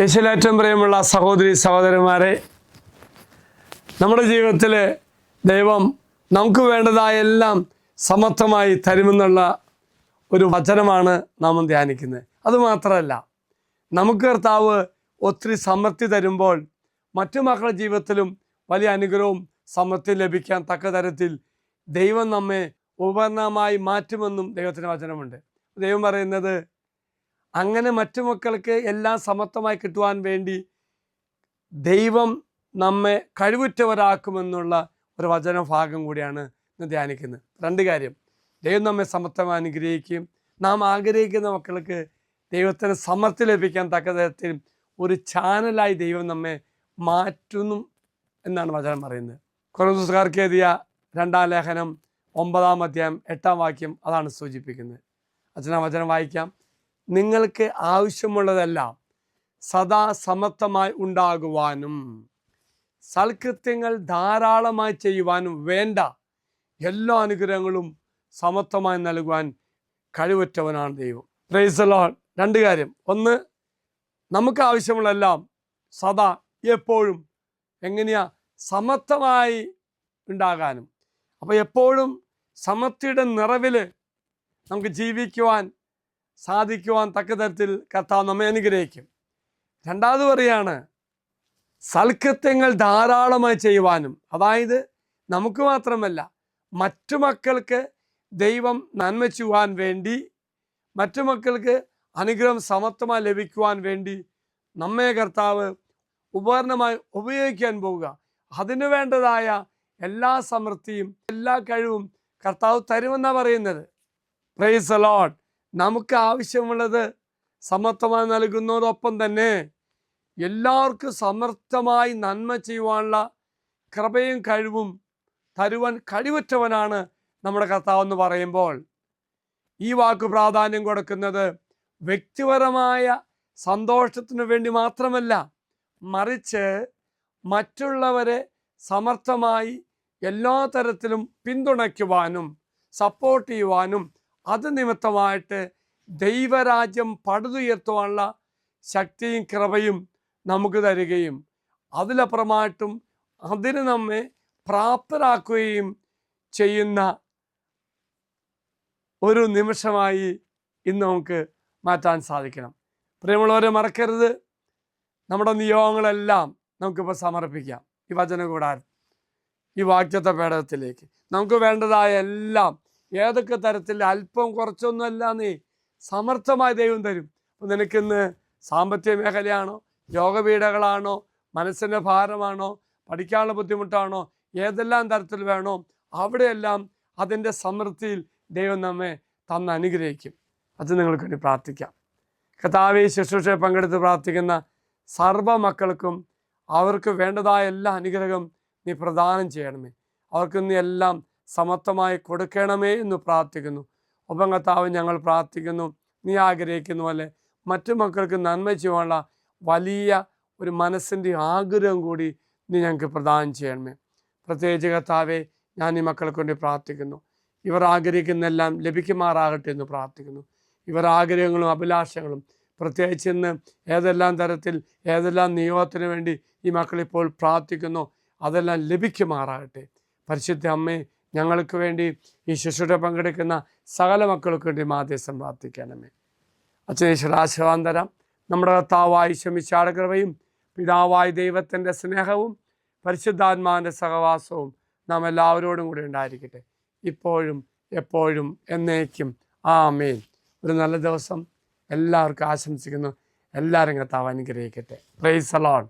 യേശുലേറ്റവും പ്രിയമുള്ള സഹോദരി സഹോദരന്മാരെ നമ്മുടെ ജീവിതത്തിൽ ദൈവം നമുക്ക് വേണ്ടതായ എല്ലാം സമത്വമായി തരുമെന്നുള്ള ഒരു വചനമാണ് നാം ധ്യാനിക്കുന്നത്. അതുമാത്രമല്ല നമുക്ക് കർത്താവ് ഒത്തിരി സമൃദ്ധി തരുമ്പോൾ മറ്റു മക്കളുടെ ജീവിതത്തിലും വലിയ അനുഗ്രഹവും സമൃദ്ധി ലഭിക്കാൻ തക്ക തരത്തിൽ ദൈവം നമ്മെ ഉപകരണമായി മാറ്റുമെന്നും ദൈവത്തിന്റെ വചനമുണ്ട്. ദൈവം പറയുന്നത് അങ്ങനെ മറ്റു മക്കൾക്ക് എല്ലാം സമത്വമായി കിട്ടുവാൻ വേണ്ടി ദൈവം നമ്മെ കഴിവുറ്റവരാക്കുമെന്നുള്ള ഒരു വചന ഭാഗം കൂടിയാണ് ഇന്ന് ധ്യാനിക്കുന്നത്. രണ്ട് കാര്യം. ദൈവം നമ്മെ സമത്വം അനുഗ്രഹിക്കും നാം ആഗ്രഹിക്കുന്ന മക്കൾക്ക് ദൈവത്തിന് സമർത്ഥി ലഭിക്കാൻ തക്ക തരത്തിൽ ഒരു ചാനലായി ദൈവം നമ്മെ മാറ്റുന്നു എന്നാണ് വചനം പറയുന്നത്. കുറവുകാർക്ക് എഴുതിയ രണ്ടാം ലേഖനം ഒമ്പതാം അധ്യായം എട്ടാം വാക്യം അതാണ് സൂചിപ്പിക്കുന്നത്. അച്ഛനാ വചനം വായിക്കാം. നിങ്ങൾക്ക് ആവശ്യമുള്ളതെല്ലാം സദാ സമത്വമായി ഉണ്ടാകുവാനും സൽകൃത്യങ്ങൾ ധാരാളമായി ചെയ്യുവാനും വേണ്ട എല്ലാ അനുഗ്രഹങ്ങളും സമത്വമായി നൽകുവാൻ കഴിവറ്റവനാണ് ദൈവം. പ്രൈസ് ലോൺ രണ്ട് കാര്യം. ഒന്ന് നമുക്ക് ആവശ്യമുള്ളതെല്ലാം സദാ എപ്പോഴും എങ്ങനെയാ സമത്വമായി ഉണ്ടാകാനും. അപ്പോൾ എപ്പോഴും സമത്വയുടെ നിറവിൽ നമുക്ക് ജീവിക്കുവാൻ സാധിക്കുവാൻ തക്ക തരത്തിൽ കർത്താവ് നമ്മെ അനുഗ്രഹിക്കും. രണ്ടാമത് പറയാണ് സൽകൃത്യങ്ങൾ ധാരാളമായി ചെയ്യുവാനും. അതായത് നമുക്ക് മാത്രമല്ല മറ്റു മക്കൾക്ക് ദൈവം നന്മ ചെയ്യുവാൻ വേണ്ടി മറ്റു മക്കൾക്ക് അനുഗ്രഹം സമത്വമായി ലഭിക്കുവാൻ വേണ്ടി നമ്മെ കർത്താവ് ഉപകരണമായി ഉപയോഗിക്കാൻ പോവുക. അതിനു വേണ്ടതായ എല്ലാ സമൃദ്ധിയും എല്ലാ കഴിവും കർത്താവ് തരുമെന്നാണ് പറയുന്നത്. പ്രൈസ് അലോട്ട് നമുക്ക് ആവശ്യമുള്ളത് സമർത്ഥമായി നൽകുന്നതോടൊപ്പം തന്നെ എല്ലാവർക്കും സമർത്ഥമായി നന്മ ചെയ്യുവാനുള്ള കൃപയും കഴിവും തരുവാൻ കഴിവുറ്റവനാണ് നമ്മുടെ കർത്താവ് എന്ന് പറയുമ്പോൾ ഈ വാക്ക് പ്രാധാന്യം കൊടുക്കുന്നത് വ്യക്തിപരമായ സന്തോഷത്തിനു വേണ്ടി മാത്രമല്ല മറിച്ച് മറ്റുള്ളവരെ സമർത്ഥമായി എല്ലാ തരത്തിലും പിന്തുണയ്ക്കുവാനും സപ്പോർട്ട് ചെയ്യുവാനും അത് നിമിത്തമായിട്ട് ദൈവരാജ്യം പടുതുയർത്തുവാനുള്ള ശക്തിയും കൃപയും നമുക്ക് തരികയും അതിലപ്പുറമായിട്ടും അതിന് നമ്മെ പ്രാപ്തരാക്കുകയും ചെയ്യുന്ന ഒരു നിമിഷമായി ഇന്ന് നമുക്ക് മാറ്റാൻ സാധിക്കണം. പ്രിയമുള്ളവരെ മറക്കരുത്. നമ്മുടെ നിയോഗങ്ങളെല്ലാം നമുക്കിപ്പോൾ സമർപ്പിക്കാം. ഈ വചന കൂടാരം ഈ വാക്യത്തെ പേടകത്തിലേക്ക്. നമുക്ക് വേണ്ടതായ എല്ലാം ഏതൊക്കെ തരത്തിൽ അല്പം കുറച്ചൊന്നുമല്ല നീ സമർത്ഥമായി ദൈവം തരും. അപ്പം നിനക്കിന്ന് സാമ്പത്തിക മേഖലയാണോ രോഗപീഠകളാണോ മനസ്സിന്റെ ഭാരമാണോ പഠിക്കാനുള്ള ബുദ്ധിമുട്ടാണോ ഏതെല്ലാം തരത്തിൽ വേണോ അവിടെയെല്ലാം അതിന്റെ സമൃദ്ധിയിൽ ദൈവം നമ്മെ തന്ന് അനുഗ്രഹിക്കും. അത് നിങ്ങൾക്ക് വേണ്ടി പ്രാർത്ഥിക്കാം. കഥാവി ശുശ്രൂഷയെ പങ്കെടുത്ത് പ്രാർത്ഥിക്കുന്ന സർവ മക്കൾക്കും അവർക്ക് വേണ്ടതായ എല്ലാ അനുഗ്രഹം നീ പ്രദാനം ചെയ്യണമേ. അവർക്ക് നീ എല്ലാം സമത്വമായി കൊടുക്കണമേ എന്ന് പ്രാർത്ഥിക്കുന്നു. ഒപ്പം ഞങ്ങൾ പ്രാർത്ഥിക്കുന്നു. നീ ആഗ്രഹിക്കുന്നു അല്ലെ മറ്റു മക്കൾക്ക് നന്മ ചെയ്യാനുള്ള വലിയ ഒരു മനസ്സിന്റെ ആഗ്രഹം കൂടി നീ ഞങ്ങൾക്ക് പ്രദാനം ചെയ്യണമേ. പ്രത്യേകിച്ച് കർത്താവെ ഞാൻ ഈ മക്കൾക്ക് വേണ്ടി പ്രാർത്ഥിക്കുന്നു. ഇവർ ആഗ്രഹിക്കുന്നെല്ലാം ലഭിക്കുമാറാകട്ടെ എന്ന് പ്രാർത്ഥിക്കുന്നു. ഇവർ ആഗ്രഹങ്ങളും അഭിലാഷങ്ങളും പ്രത്യേകിച്ച് ഇന്ന് ഏതെല്ലാം തരത്തിൽ ഏതെല്ലാം നിയോഗത്തിന് വേണ്ടി ഈ മക്കളിപ്പോൾ പ്രാർത്ഥിക്കുന്നു അതെല്ലാം ലഭിക്കുമാറാകട്ടെ. പരിശുദ്ധ അമ്മേ ഞങ്ങൾക്ക് വേണ്ടി ഈ ശുശ്രൂഷ പങ്കെടുക്കുന്ന സകല മക്കൾക്ക് വേണ്ടി മാധ്യസ്ഥം പ്രാർത്ഥിക്കണമേ. അച്ഛനേശ്വരാശീർവാദം തരാം. നമ്മുടെ കർത്താവായി ശമിച്ചാട് കൃപയും പിതാവായ ദൈവത്തിന്റെ സ്നേഹവും പരിശുദ്ധാത്മാവിന്റെ സഹവാസവും നാം എല്ലാവരോടും കൂടി ഉണ്ടായിരിക്കട്ടെ. ഇപ്പോഴും എപ്പോഴും എന്നേക്കും. ആ ആമേൻ. ഒരു നല്ല ദിവസം എല്ലാവർക്കും ആശംസിക്കുന്നു. എല്ലാവരും കർത്താവ് അനുഗ്രഹിക്കട്ടെ. Price alone